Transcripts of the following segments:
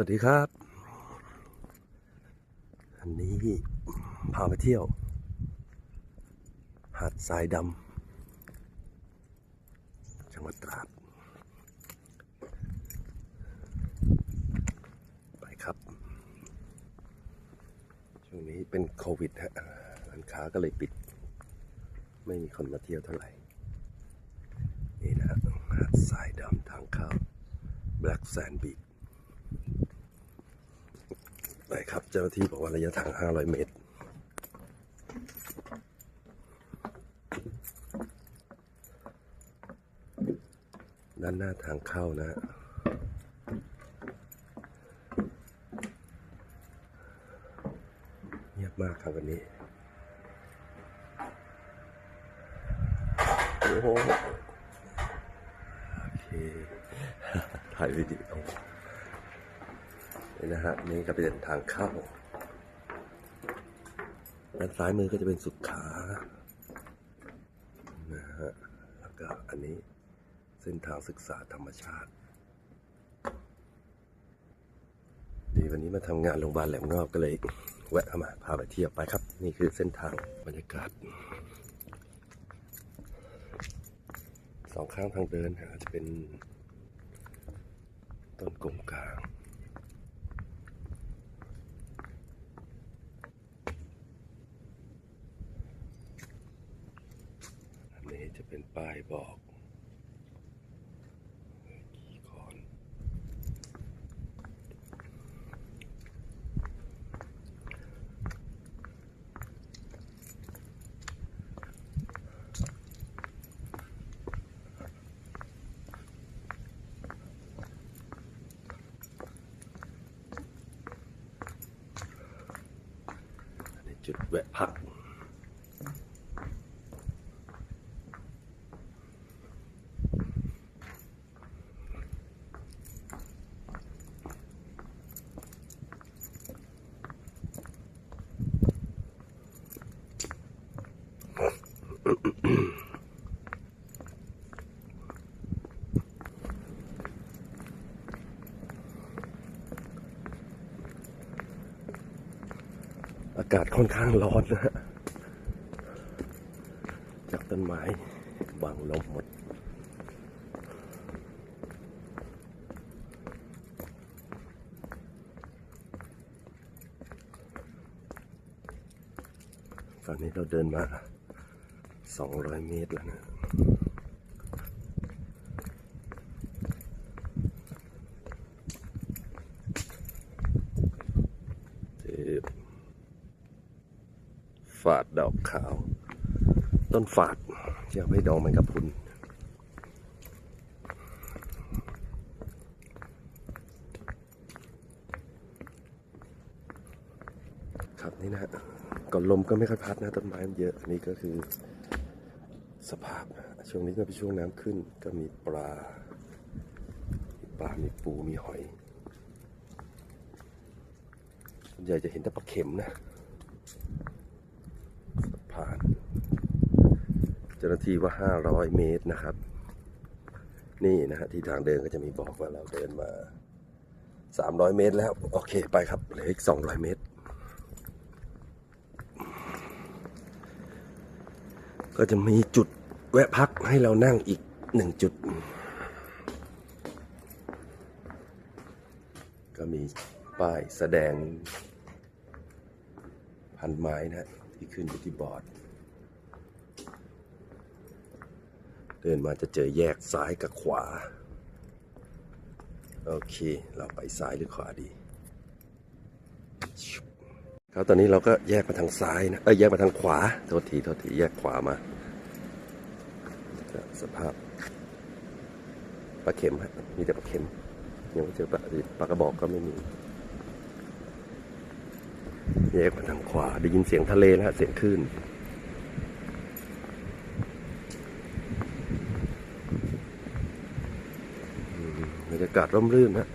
วัสดีครับ อันนี้พาไปเที่ยว หาดทรายดำจังหวัดตราด ไปครับ ช่วงนี้เป็นโควิดฮะร้านค้าก็เลยปิด ไม่มีคนมาเที่ยวเท่าไหร่ นี่นะฮะหาดทรายดำทางเข้า Black Sand Beach ไปครับ เจ้าหน้าที่บอกว่าระยะทาง 500 เมตร ด้านหน้าทางเข้านะฮะเงียบมากครับวันนี้ โอ้โหโอเค ถ่ายวิดีโอ นี่นะฮะนี่ก็เป็นทางเข้าด้านซ้ายมือก็จะเป็นสุขานะฮะแล้วก็อันนี้เส้นทางศึกษาธรรมชาติ ดีวันนี้มาทำงานโรงพยาบาลแหลมงอบก็เลยแวะเข้ามาพาไปเที่ยวไปครับ นี่คือเส้นทางบรรยากาศสองข้างทางเดินอาจจะเป็นต้นกงกลาง อันนี้จะเป้ายบอกกี่คอนอันจุดแวะพัก อากาศค่อนข้างร้อนนะฮะ จากต้นไม้บังลมหมด ตอนนี้เราเดินมา 200เมตรแล้วนะฝาดดอกขาว ต้นฝาดจะไม่ดอกมันกับพุนครับนี่นะก่อนลมก็ไม่ค่อยพัดนะต้นไม้มันเยอะอันนี้ก็คือ สภาพนะช่วงนี้ก็เป็นช่วงน้ำขึ้น ก็มีปลามีปลา มีปู มีหอยส่วนใหญ่จะเห็นแต่ปลาเข็มนะสะพาน เจ้าหน้าที่ว่า 500 เมตรนะครับ นี่นะฮะที่ทางเดินก็จะมีบอกว่าเราเดินมา 300 เมตรแล้ว โอเคไปครับเหลืออีก 200 เมตรก็จะมีจุด แวะพักให้เรานั่งอีกหนึ่งจุด ก็มีป้ายแสดง พันไม้นะที่ขึ้นอยู่ที่บอร์ด เดินมาจะเจอแยกซ้ายกับขวา โอเค เราไปซ้ายหรือขวาดีครับตอนนี้เราก็แยกมาทางซ้ายนะเอ้ยแยกมาทางขวา โทษที โทษที แยกขวามา สภาพปลาเข็มฮะมีแต่ปลาเข็ม ยังไม่เจอปลาปลากระบอกก็ไม่มีแยกมาทางขวาได้ยินเสียงทะเลแล้วฮะเสียงคลื่นอืมบรรยากาศร่มรื่นฮะ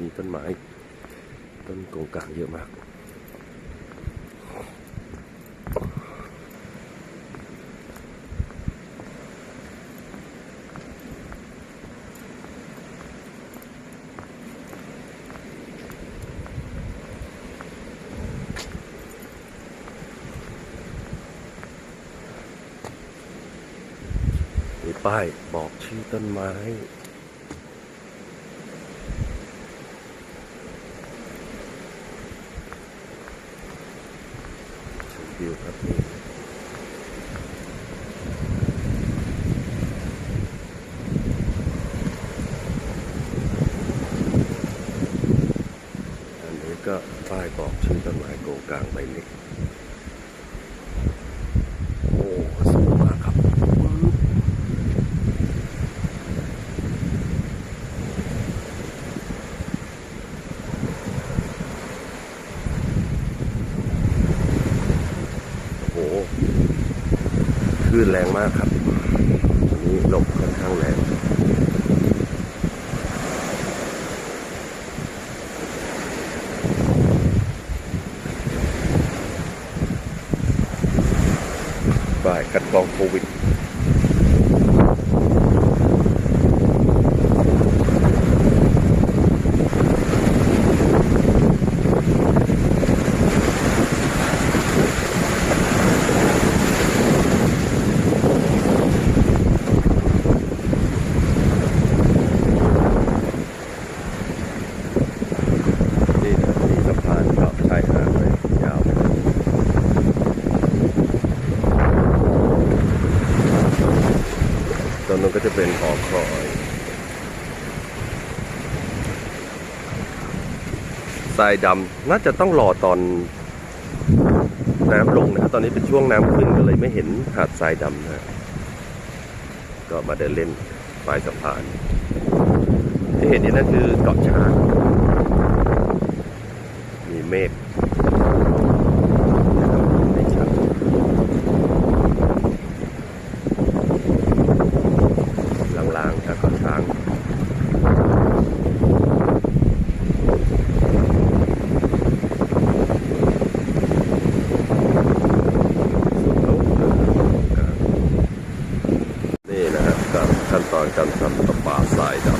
มีต้นไม้ ต้นกงกลางเยอะมาก ป้ายบอกชื่อต้นไม้ ชมวิวครับนี่อันนี้ก็ป้ายบอกชื่อต้นไม้โกงกลางใบเล็ก โอ้สูงมากครับปึ๊บโอ้โหค ลื่นแรงมากครับวันนี้ลมค่อนข้างแรงบ่ายคัดกองโควิด นี่นะมีสะพานก็ชายหาดเลยยาวไปเลยตรงนั้น ก็จะเป็นหอคอย ทรายดำน่าจะต้องรอตอนน้ำลงนะครับตอนนี้เป็นช่วงน้ำขึ้นก็เลยไม่เห็นหาดทรายดำนะ ก็มาเดินเล่นปลายสะพาน ที่เห็นนี่นั่นคือเกาะช้างมีเมฆไม่ชัดลางๆครับก็ช้างนี่นะฮะกับ ขั้นตอนการทำประปาทรายดำ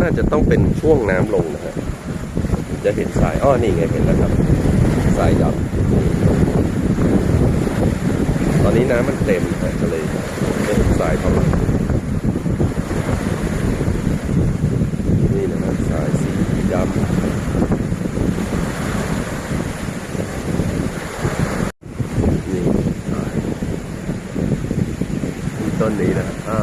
น่าจะต้องเป็นช่วงน้ำลงนะฮะจะเห็นสายอ้อนี่ไงเห็นแล้วครับ สายดำ อนนี้น้ำมันเต็มนะฮะก็เลยไม่เห็นสายเท่าไหร่นี่นะฮะสายสีดำนี่สายที่ต้นนี้นะอ่า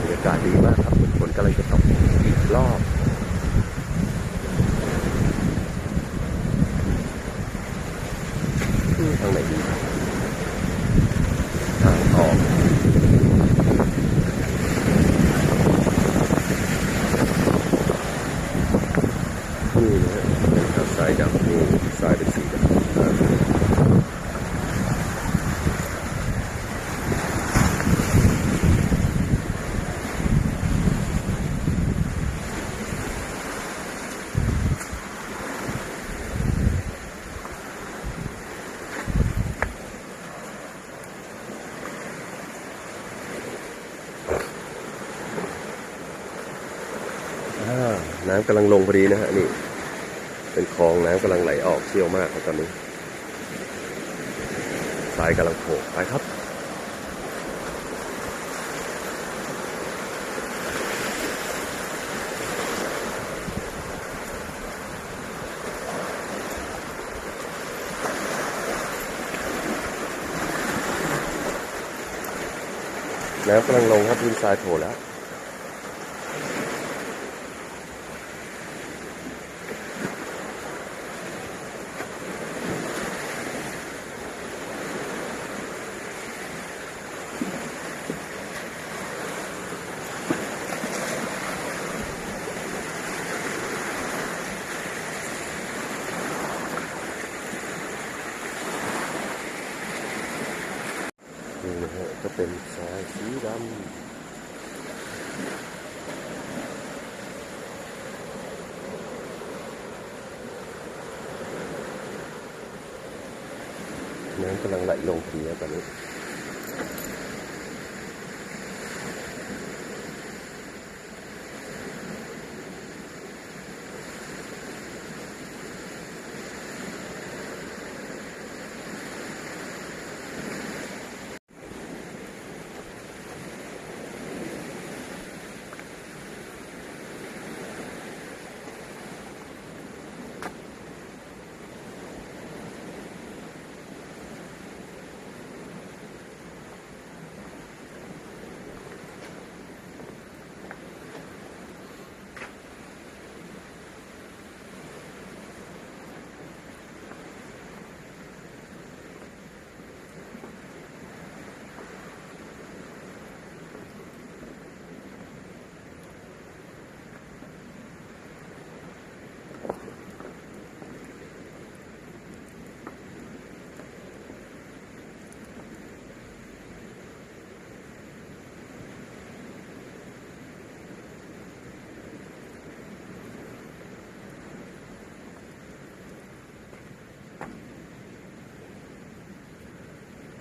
บรรยากาศดีมากครับฝนกำลังจะตกอีกรอบอืมทางไหนดีทางออกนี่นะฮะเป็นทางสายดำนี่สายเป็นสีดำอ่าอ่า น้ำกำลังลงพอดีนะฮะนี่ เป็นคลองน้ำกำลังไหลออกเชี่ยวมากครับตอนนี้สายกำลังโผล่ไปครับน้ำกำลังลงครับดินทรายโผล่แล้ว นี่นะฮะก็เป็นสายสีดำ น้ำกำลังไหลลงพอดีครับตอนนี้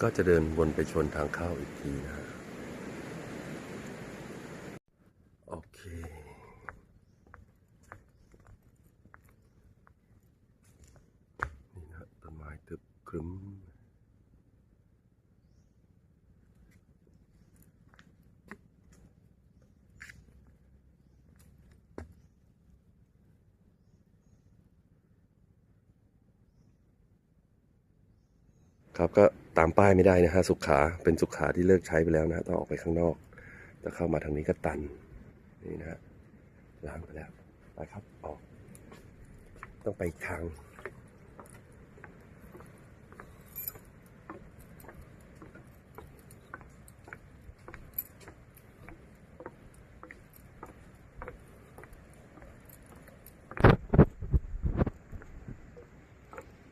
ก็จะเดินวนไปชนทางเข้าอีกทีนะฮะโอเค นี่นะต้นไม้ทึบครึ้มครับก็ ตามป้ายไม่ได้นะฮะสุขาเป็นสุขาที่เลิกใช้ไปแล้วนะฮะต้องออกไปข้างนอกจะเข้ามาทางนี้ก็ตันนี่นะฮะล้างไปแล้วไปครับออกต้องไปทาง